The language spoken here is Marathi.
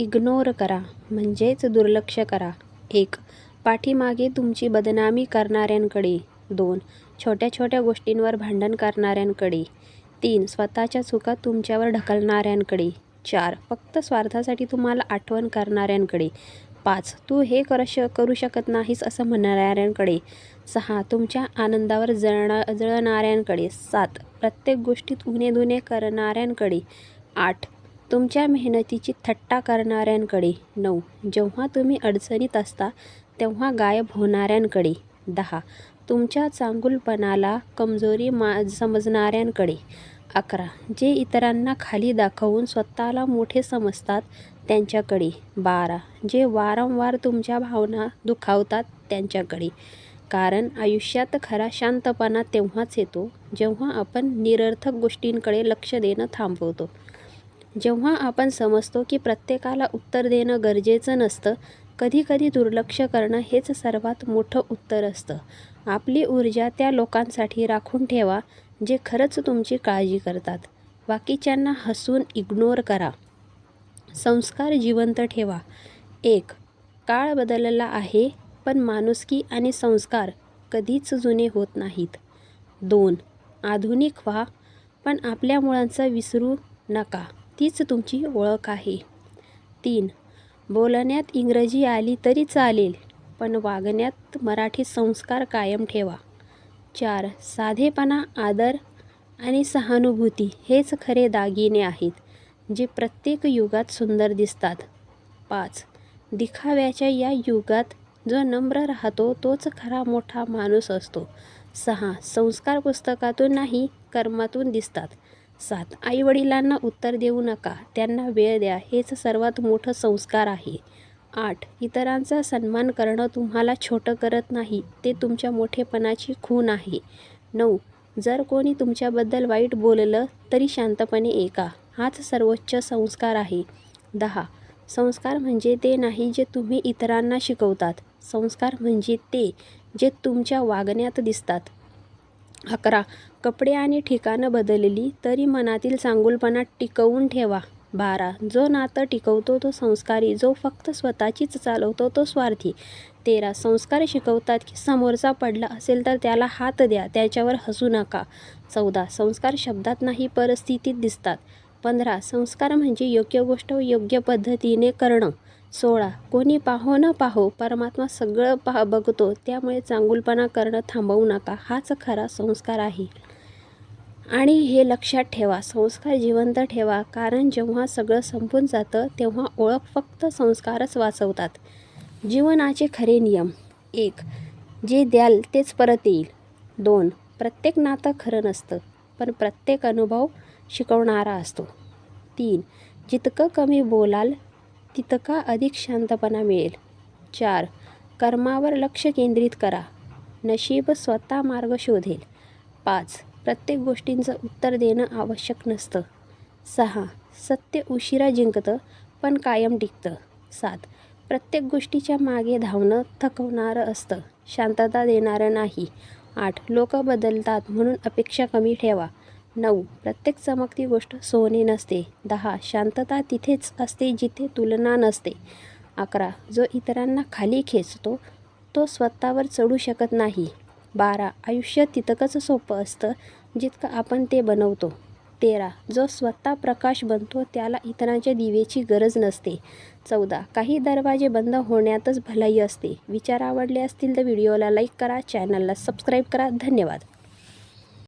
इग्नोर करा म्हणजेच दुर्लक्ष करा. एक पाठीमागे तुमची बदनामी करणाऱ्यांकडे. दोन छोट्या छोट्या गोष्टींवर भांडण करणाऱ्यांकडे. तीन स्वतःच्या चुका तुमच्यावर ढकलणाऱ्यांकडे. चार फक्त स्वार्थासाठी तुम्हाला आठवण करणाऱ्यांकडे. पाच तू हे कर श करू शकत नाहीस असं म्हणणाऱ्यांकडे. सहा तुमच्या आनंदावर जळणा जळणाऱ्यांकडे. सात प्रत्येक गोष्टीत उणे करणाऱ्यांकडे. आठ तुमच्या मेहनतीची थट्टा करणाऱ्यांकडे नऊ. जेव्हा तुम्ही अडचणीत असता तेव्हा गायब होणाऱ्यांकडे दहा. तुमच्या चांगुलपणाला कमजोरी मा समजणाऱ्यांकडे अकरा. जे इतरांना खाली दाखवून स्वतःला मोठे समजतात त्यांच्याकडे बारा. जे वारंवार तुमच्या भावना दुखावतात त्यांच्याकडे. कारण आयुष्यात खरा शांतपणा तेव्हाच येतो जेव्हा आपण निरर्थक गोष्टींकडे लक्ष देणं थांबवतो. जेव्हा आपण समजतो की प्रत्येकाला उत्तर देणं गरजेचं नसतं कधीकधी दुर्लक्ष करणं हेच सर्वात मोठं उत्तर असतं. आपली ऊर्जा त्या लोकांसाठी राखून ठेवा जे खरंच तुमची काळजी करतात. बाकीच्यांना हसून इग्नोर करा. संस्कार जिवंत ठेवा. एक काळ बदलला आहे पण माणुसकी आणि संस्कार कधीच जुने होत नाहीत. दोन आधुनिक व्हा पण आपल्या मुळांचा विसरू नका. तीच तुमची ओळख आहे. तीन बोलण्यात इंग्रजी आली तरी चालेल पण वागण्यात मराठी संस्कार कायम ठेवा. चार साधेपणा आदर आणि सहानुभूती हेच खरे दागिने आहेत जे प्रत्येक युगात सुंदर दिसतात. पाच दिखाव्याच्या या युगात जो नम्र राहतो तोच खरा मोठा माणूस असतो. सहा संस्कार पुस्तकातून नाही कर्मातून दिसतात. सात आईवडिलांना उत्तर देऊ नका. त्यांना वेळ द्या. हेच सर्वात मोठं संस्कार आहे. आठ. इतरांचा सन्मान करणं तुम्हाला छोटं करत नाही. ते तुमच्या मोठेपणाची खूण आहे. नऊ. जर कोणी तुमच्याबद्दल वाईट बोललं तरी शांतपणे ऐका. हाच सर्वोच्च संस्कार आहे. दहा. संस्कार म्हणजे ते नाही जे तुम्ही इतरांना शिकवतात. संस्कार म्हणजे ते जे तुमच्या वागण्यात दिसतात. अकरा. कपडे आणि ठिकाणं बदलली तरी मनातील चांगुलपणा टिकवून ठेवा. बारा. जो नातं टिकवतो तो संस्कारी जो फक्त स्वतःचीच चालवतो तो स्वार्थी. तेरा. संस्कार शिकवतात की समोरचा पडला असेल तर त्याला हात द्या त्याच्यावर हसू नका. चौदा. संस्कार शब्दात नाही परिस्थितीत दिसतात. पंधरा. संस्कार म्हणजे योग्य गोष्ट योग्य पद्धतीने करणं. सोळा. कोणी पाहो न पाहो परमात्मा सगळं पाह बघतो त्यामुळे चांगुलपणा करणं थांबवू नका. हाच खरा संस्कार आहे. आणि हे लक्षात ठेवा संस्कार जिवंत ठेवा. कारण जेव्हा सगळं संपून जातं तेव्हा ओळख फक्त संस्कारच वाचवतात. जीवनाचे खरे नियम. एक जे द्याल तेच परत येईल. दोन प्रत्येक नातं खरं नसतं पण प्रत्येक अनुभव शिकवणारा असतो. तीन जितकं कमी बोलाल तितका अधिक शांतपणा मिळेल? चार. कर्मावर लक्ष केंद्रित करा. नशीब स्वतः मार्ग शोधेल. पाच. प्रत्येक गोष्टींचं उत्तर देणं आवश्यक नसतं. सहा. सत्य उशिरा जिंकतं पण कायम टिकतं. सात. प्रत्येक गोष्टीच्या मागे धावणं थकवणारं असतं. शांतता देणारं नाही. आठ. लोक बदलतात म्हणून अपेक्षा कमी ठेवा. नऊ. प्रत्येक चमकती गोष्ट सोने नसते. दहा. शांतता तिथेच असते जिथे तुलना नसते. अकरा. जो इतरांना खाली खेचतो तो स्वतःवर चढू शकत नाही. बारा. आयुष्य तितकंच सोपं असतं जितकं आपण ते बनवतो. तेरा. जो स्वतः प्रकाश बनतो त्याला इतरांच्या दिवेची गरज नसते. चौदा. काही दरवाजे बंद होण्यातच भलाई असते. विचार आवडले असतील तर व्हिडिओला लाईक करा चॅनलला सबस्क्राईब करा. धन्यवाद.